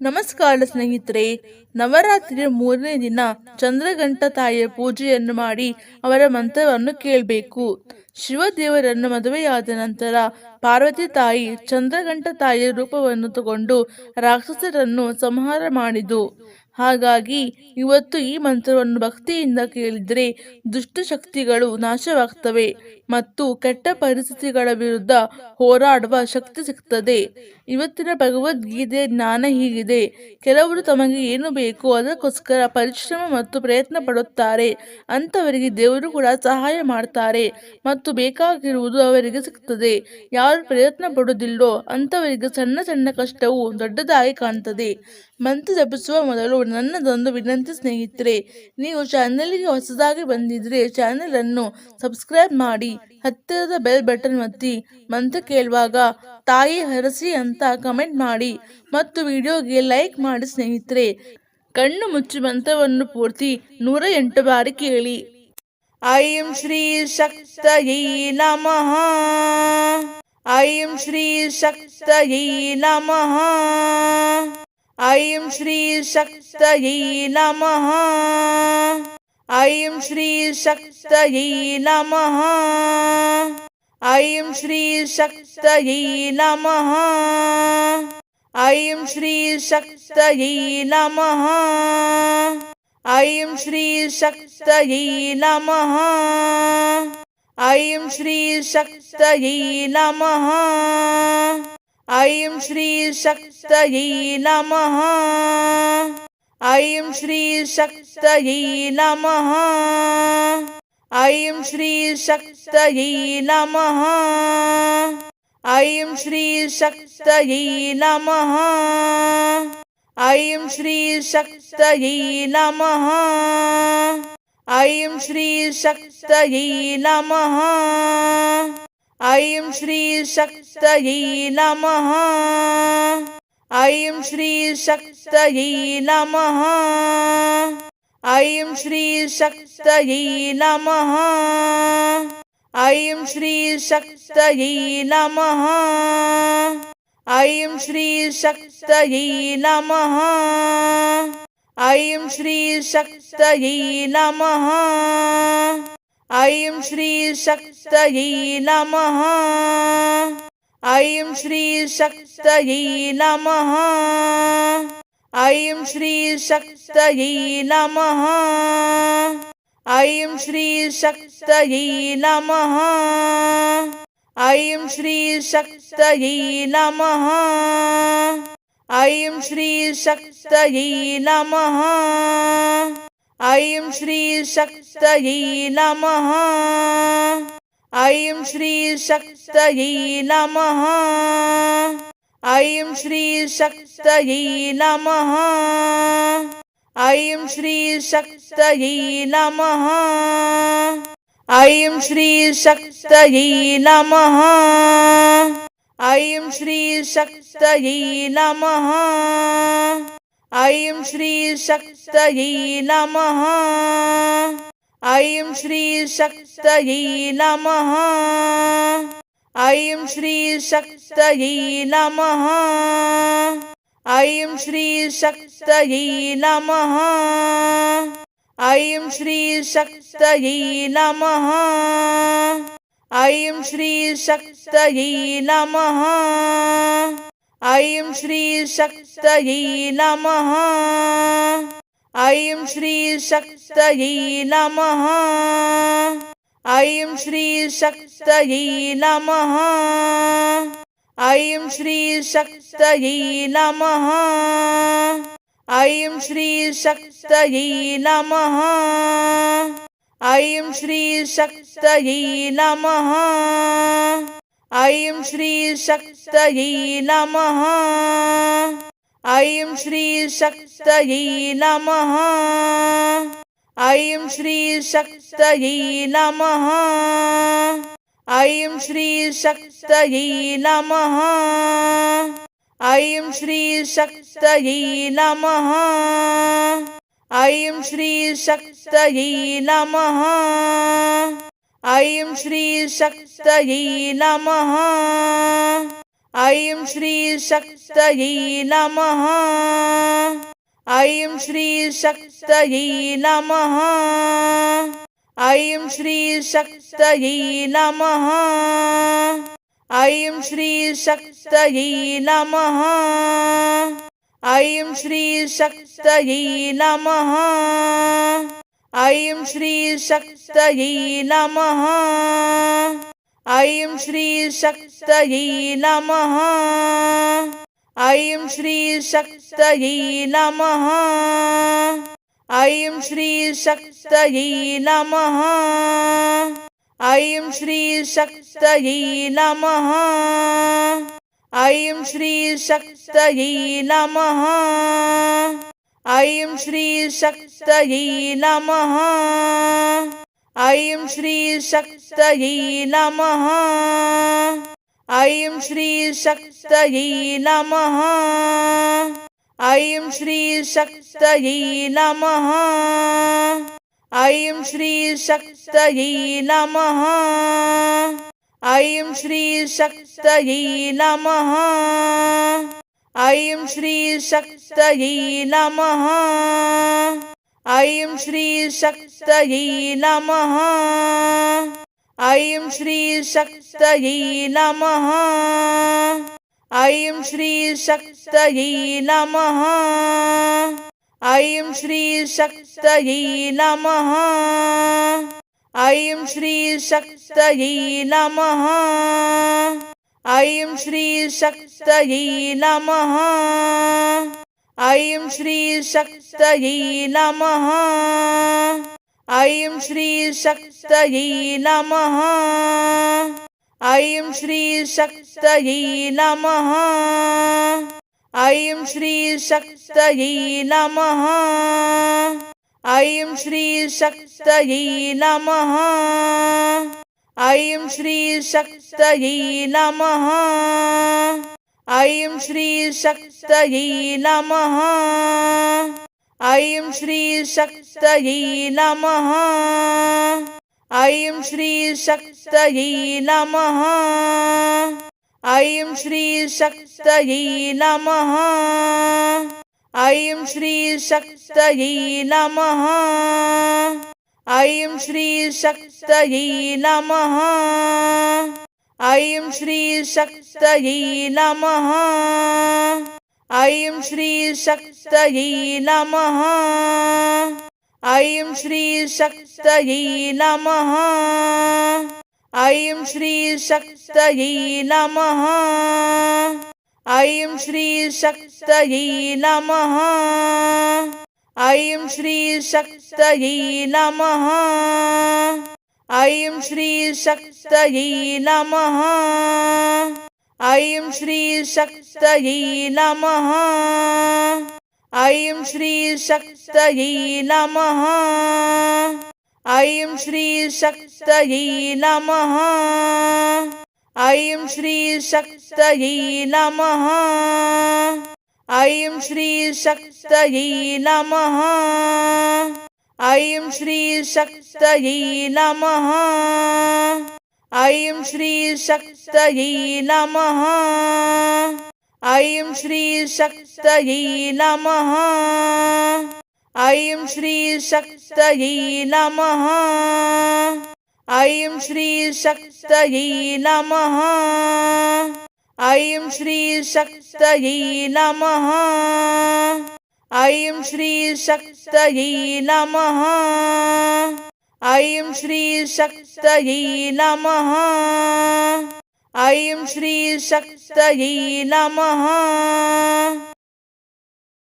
ನಮಸ್ಕಾರ ಸ್ನೇಹಿತರೆ, ನವರಾತ್ರಿಯ ಮೂರನೇ ದಿನ ಚಂದ್ರಗಂಟ ತಾಯಿಯ ಪೂಜೆಯನ್ನು ಮಾಡಿ ಅವರ ಮಂತ್ರವನ್ನು ಕೇಳಬೇಕು. ಶಿವದೇವರನ್ನು ಮದುವೆಯಾದ ನಂತರ ಪಾರ್ವತಿ ತಾಯಿ ಚಂದ್ರಗಂಟ ತಾಯಿಯ ರೂಪವನ್ನು ತಗೊಂಡು ರಾಕ್ಷಸರನ್ನು ಸಂಹಾರ ಮಾಡಿದು. ಹಾಗಾಗಿ ಇವತ್ತು ಈ ಮಂತ್ರವನ್ನು ಭಕ್ತಿಯಿಂದ ಕೇಳಿದರೆ ದುಷ್ಟಶಕ್ತಿಗಳು ನಾಶವಾಗ್ತವೆ ಮತ್ತು ಕೆಟ್ಟ ಪರಿಸ್ಥಿತಿಗಳ ವಿರುದ್ಧ ಹೋರಾಡುವ ಶಕ್ತಿ ಸಿಗ್ತದೆ. ಇವತ್ತಿನ ಭಗವದ್ಗೀತೆ ಜ್ಞಾನ ಹೀಗಿದೆ. ಕೆಲವರು ತಮಗೆ ಏನು ಬೇಕೋ ಅದಕ್ಕೋಸ್ಕರ ಪರಿಶ್ರಮ ಮತ್ತು ಪ್ರಯತ್ನ ಪಡುತ್ತಾರೆ. ಅಂಥವರಿಗೆ ದೇವರು ಕೂಡ ಸಹಾಯ ಮಾಡ್ತಾರೆ ಮತ್ತು ಬೇಕಾಗಿರುವುದು ಅವರಿಗೆ ಸಿಗ್ತದೆ. ಯಾರು ಪ್ರಯತ್ನ ಪಡುವುದಿಲ್ಲೋ ಅಂಥವರಿಗೆ ಸಣ್ಣ ಸಣ್ಣ ಕಷ್ಟವು ದೊಡ್ಡದಾಗಿ ಕಾಣ್ತದೆ. ಮಂತ್ರ ಜಪಿಸುವ ಮೊದಲು ನನ್ನದೊಂದು ವಿನಂತಿ ಸ್ನೇಹಿತರೆ, ನೀವು ಚಾನಲ್ಗೆ ಹೊಸದಾಗಿ ಬಂದಿದ್ರೆ ಚಾನಲನ್ನು ಸಬ್ಸ್ಕ್ರೈಬ್ ಮಾಡಿ, ಹತ್ತಿರದ ಬೆಲ್ ಬಟನ್ ಒತ್ತಿ, ಮಂತ್ರ ಕೇಳುವಾಗ ತಾಯಿ ಹರಸಿ ಅಂತ ಕಮೆಂಟ್ ಮಾಡಿ ಮತ್ತು ವಿಡಿಯೋಗೆ ಲೈಕ್ ಮಾಡಿ ಸ್ನೇಹಿತರೆ. ಕಣ್ಣು ಮುಚ್ಚಿ ಮಂತ್ರವನ್ನು ಪೂರ್ತಿ ನೂರ ಎಂಟು ಬಾರಿ ಕೇಳಿ. ಐಂ ಶ್ರೀ ಶಕ್ತಯೈ ನಮಃ. ಐಂ ಶ್ರೀ ಶಕ್ತಯೈ ನಮಃ. ಐಂ ಶ್ರೀ ಶಕ್ತಯೈ ನಮಃ. ಐಂ ಶ್ರೀ ಶಕ್ತಯೈ ನಮಃ. ऐं श्रीशक्तयै नमः। ऐं श्रीशक्तयै नम। ऐं श्रीशक्तयै नमः। ऐं श्रीशक्तयै नम। ऐं श्रीशक्तयै नमः। ऐं श्रीशक्तयै नमः। ऐं श्रीशक्तयै नमः। ऐं श्रीशक्तयै नम। ऐं श्रीशक्तयै नमः। ऐं श्रीशक्तयै नम। ऐं श्रीशक्तयै नमः। ऐं श्रीशक्तयै नमः। ऐं श्रीशक्तयै नमः। ऐं श्रीशक्तयै नमः। ऐं श्रीशक्तयै नम। ऐं श्रीशक्तयै नमः। ऐं श्रीशक्तयै नमः। ऐं श्रीशक्तयै नमः। ऐं श्रीशक्तयै नमः। ऐं श्रीशक्तयै नम। ऐं श्रीशक्तयै नमः। ऐं श्रीशक्तयै नम। ऐं श्रीशक्तयै नमः। ऐं श्रीशक्तयै नमः। ऐं श्रीशक्तयै नमः। ऐं श्रीशक्तयै नमः। ऐं श्रीशक्तयै नमः। ऐं श्रीशक्तयै नमः। ऐं श्रीशक्तयै नमः। ऐं श्रीशक्तयै नमः। ऐं श्रीशक्तयै नमः। ऐं श्रीशक्तयै नमः। ऐं श्रीशक्तयै नमः। ऐं श्रीशक्तयै नमः। ऐं श्रीशक्तयै नमः। ऐं श्रीशक्तयै नमः। ऐं श्रीशक्तयै नमः। ऐं श्रीशक्तयै नमः। ऐं श्रीशक्तयै नमः। ऐं श्रीशक्तयै नमः। ऐं श्रीशक्तयै नमः। ऐं श्रीशक्तयै नमः। ऐं श्रीशक्तयै नमः। ऐं श्रीशक्तयै नमः। ऐं श्रीशक्तयै नमः। ऐं श्रीशक्तयै नम। ऐं श्रीशक्तयै नमः। ऐं श्रीशक्तयै नमः। ऐं श्रीशक्तयै नमः। ऐं श्रीशक्तयै नमः। ऐं श्रीशक्तयै नमः। ऐं श्रीशक्तयै नमः। ऐं श्रीशक्तयै नमः। ऐं श्रीशक्तयै नमः। ऐं श्रीशक्तयै नमः। ऐं श्रीशक्तयै नमः। ऐं श्रीशक्तयै नमः। ऐं श्रीशक्तयै नमः। ऐं श्रीशक्तयै नमः। ऐं श्रीशक्तयै नमः। ऐं श्रीशक्तयै नमः। ऐं श्रीशक्तयै नमः। ऐं श्रीशक्तयै नमः। ऐं श्रीशक्तयै नमः। ऐं श्रीशक्तयै नमः। ऐं श्रीशक्तयै नमः। ऐं श्रीशक्तयै नमः। ऐं श्रीशक्तयै नमः। ऐं श्रीशक्तयै नमः। ऐं श्रीशक्तयै नमः। ऐं श्रीशक्तयै नमः। ऐं श्रीशक्तयै नमः। ऐं श्रीशक्तयै नमः। ऐं श्रीशक्तयै नमः। ऐं श्रीशक्तयै नमः। ऐं श्रीशक्तयै नमः। ऐं श्रीशक्तयै नमः। ऐं श्रीशक्तयै नमः। ऐं श्रीशक्तयै नमः। ऐं श्रीशक्तयै नमः। ऐं श्रीशक्तयै नमः। ऐं श्रीशक्तयै नमः। ऐं श्रीशक्तयै नमः। ऐं श्रीशक्तयै नमः। ऐं श्रीशक्तयै नमः। ऐं श्रीशक्तयै नमः। ऐं श्रीशक्तयै नमः। ऐं श्रीशक्तयै नमः। ऐं श्रीशक्तयै नमः। ऐं श्रीशक्तयै नमः। ऐं श्रीशक्तयै नमः। ऐं श्रीशक्तयै नमः। ऐं श्रीशक्तयै नमः। ऐं श्रीशक्तयै नमः। ऐं श्रीशक्तयै नमः। ऐं श्रीशक्तयै नमः। ऐं श्रीशक्तयै नमः। ऐं श्रीशक्तयै नमः। ऐं श्रीशक्तयै नमः। ऐं श्रीशक्तयै नमः। ऐं श्रीशक्तयै नमः। ऐं श्रीशक्तयै नमः। ऐं श्रीशक्तयै नमः। ऐं श्रीशक्तयै नमः।